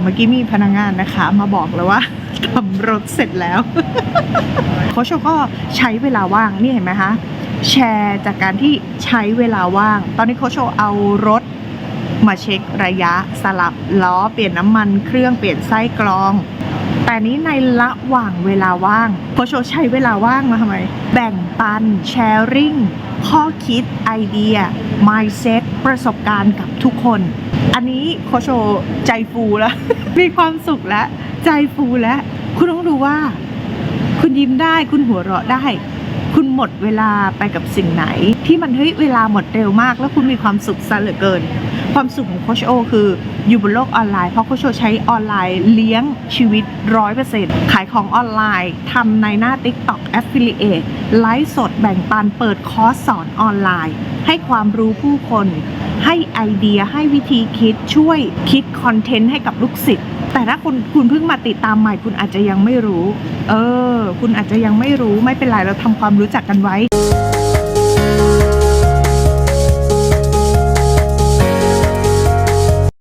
เมื่อกี้มีพนักงานนะคะ มาบอกเลยว่าทำรถเสร็จแล้วโคชโชก็ใช้เวลาว่างนี่เห็นไหมคะแชร์จากการที่ใช้เวลาว่าง ตอนนี้โคชโชเอารถมาเช็คระยะสลับล้อเปลี่ยนน้ำมันเครื่องเปลี่ยนไส้กรอง แต่นี้ในระหว่างเวลาว่างโคชโชใช้เวลาว่างมาทำไม แบ่งปันแชร์ริ่งข้อคิดไอเดีย mindset ประสบการณ์กับทุกคน อันนี้โคชโชใจฟูแล้ว มีความสุขแล้ว ใจฟูแล้ว คุณต้องดูว่า คุณยิ้มได้คุณหัวเราะได้ คุณหมดเวลาไปกับสิ่งไหน ที่มันเฮ้ยเวลาหมดเร็วมาก แล้วคุณมีความสุขซะเหลือเกิน ความสุขของโคชโอคืออยู่บนโลกออนไลน์ เพราะโคชโอใช้ออนไลน์เลี้ยงชีวิตร้อยเปอร์เซ็นต์ขายของออนไลน์ทำในหน้า TikTok Affiliate ไลฟ์สดแบ่งปันเปิดคอร์สสอนออนไลน์ ให้ความรู้ผู้คน ให้ไอเดียให้วิธีคิดช่วยคิดคอนเทนต์ให้กับลูกศิษย์แต่ถ้าคุณคุณเพิ่งมาติดตามใหม่คุณอาจจะยังไม่รู้ เออ คุณอาจจะยังไม่รู้ไม่เป็นไรเราทำความรู้จักกันไว้